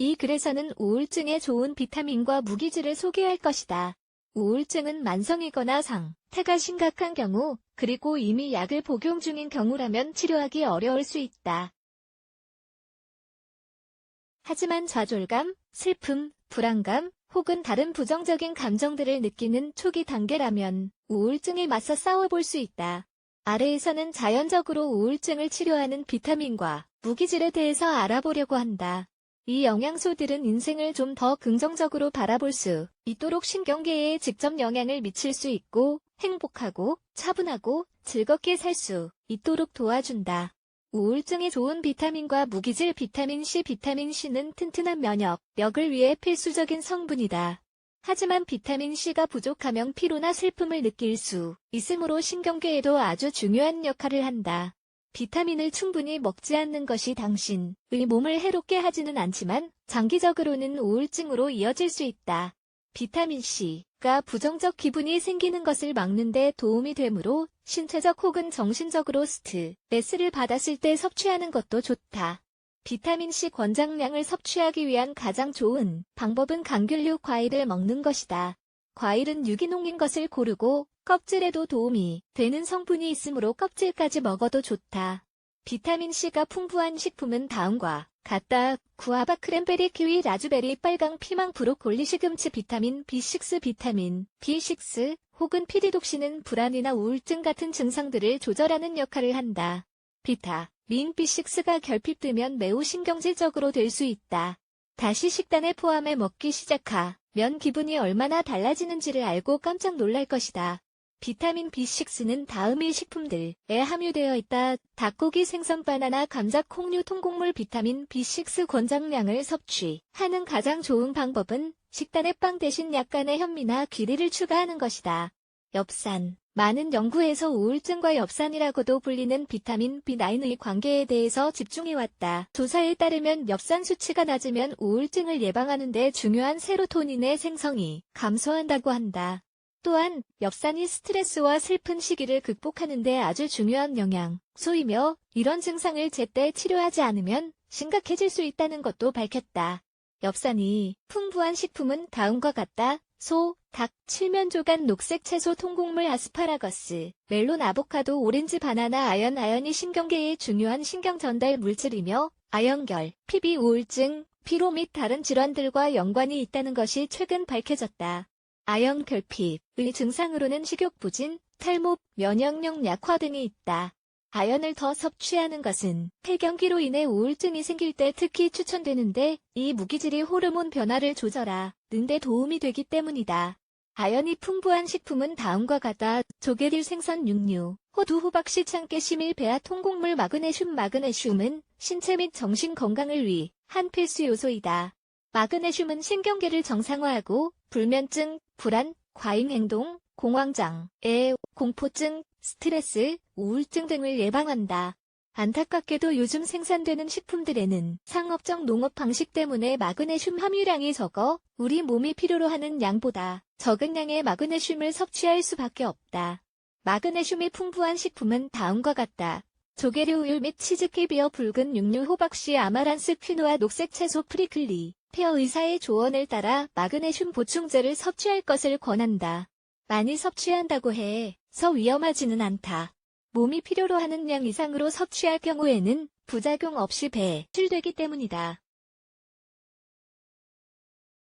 이 글에서는 우울증에 좋은 비타민과 무기질을 소개할 것이다. 우울증은 만성이거나 상 태가 심각한 경우, 그리고 이미 약을 복용 중인 경우라면 치료하기 어려울 수 있다. 하지만 좌절감, 슬픔, 불안감, 혹은 다른 부정적인 감정들을 느끼는 초기 단계라면 우울증에 맞서 싸워볼 수 있다. 아래에서는 자연적으로 우울증을 치료하는 비타민과 무기질에 대해서 알아보려고 한다. 이 영양소들은 인생을 좀 더 긍정적으로 바라볼 수 있도록 신경계에 직접 영향을 미칠 수 있고 행복하고 차분하고 즐겁게 살 수 있도록 도와준다. 우울증에 좋은 비타민과 무기질 비타민 C 비타민 C는 튼튼한 면역 력을 위해 필수적인 성분이다. 하지만 비타민 C가 부족하면 피로나 슬픔을 느낄 수 있으므로 신경계에도 아주 중요한 역할을 한다. 비타민을 충분히 먹지 않는 것이 당신의 몸을 해롭게 하지는 않지만 장기적으로는 우울증으로 이어질 수 있다. 비타민 C가 부정적 기분이 생기는 것을 막는 데 도움이 되므로 신체적 혹은 정신적으로 스트레스를 받았을 때 섭취하는 것도 좋다. 비타민 C 권장량을 섭취하기 위한 가장 좋은 방법은 감귤류 과일을 먹는 것이다. 과일은 유기농인 것을 고르고 껍질에도 도움이 되는 성분이 있으므로 껍질까지 먹어도 좋다. 비타민 C가 풍부한 식품은 다음과 같다. 구아바 크랜베리 키위 라즈베리 빨강 피망 브로콜리 시금치 비타민 B6 비타민 B6 혹은 피리독신은 불안이나 우울증 같은 증상들을 조절하는 역할을 한다. 비타 민 B6가 결핍되면 매우 신경질적으로 될 수 있다. 다시 식단에 포함해 먹기 시작하 면 기분이 얼마나 달라지는지를 알고 깜짝 놀랄 것이다. 비타민 B6는 다음의 식품들에 함유되어 있다. 닭고기, 생선, 바나나, 감자, 콩류, 통곡물 비타민 B6 권장량을 섭취하는 가장 좋은 방법은 식단에 빵 대신 약간의 현미나 귀리를 추가하는 것이다. 엽산 많은 연구에서 우울증과 엽산이라고도 불리는 비타민 B9의 관계에 대해서 집중해왔다. 조사에 따르면 엽산 수치가 낮으면 우울증을 예방하는 데 중요한 세로토닌의 생성이 감소한다고 한다. 또한 엽산이 스트레스와 슬픈 시기를 극복하는 데 아주 중요한 영양소이며 이런 증상을 제때 치료하지 않으면 심각해질 수 있다는 것도 밝혔다. 엽산이 풍부한 식품은 다음과 같다. 소, 닭, 칠면조간, 녹색 채소, 통곡물, 아스파라거스, 멜론, 아보카도, 오렌지, 바나나, 아연, 아연이 신경계의 중요한 신경 전달 물질이며 아연결, 피비 우울증, 피로 및 다른 질환들과 연관이 있다는 것이 최근 밝혀졌다. 아연 결핍의 증상으로는 식욕 부진, 탈모, 면역력 약화 등이 있다. 아연을 더 섭취하는 것은 폐경기로 인해 우울증이 생길 때 특히 추천되는데 이 무기질이 호르몬 변화를 조절하는 데 도움이 되기 때문이다. 아연이 풍부한 식품은 다음과 같다. 조개류 생선 육류, 호두 호박 시창깨 시밀 배아 통곡물 마그네슘 마그네슘은 신체 및 정신 건강을 위한 필수 요소이다. 마그네슘은 신경계를 정상화하고 불면증, 불안, 과잉 행동, 공황장, 애, 공포증, 스트레스, 우울증 등을 예방한다. 안타깝게도 요즘 생산되는 식품들에는 상업적 농업 방식 때문에 마그네슘 함유량이 적어 우리 몸이 필요로 하는 양보다 적은 양의 마그네슘을 섭취할 수밖에 없다. 마그네슘이 풍부한 식품은 다음과 같다. 조개류 우유 및 치즈 캐비어 붉은 육류 호박씨 아마란스 퀴노아 녹색 채소 프리클리 페어 의사의 조언을 따라 마그네슘 보충제를 섭취할 것을 권한다. 많이 섭취한다고 해 서 위험하지는 않다. 몸이 필요로 하는 양 이상으로 섭취할 경우에는 부작용 없이 배출되기 때문이다.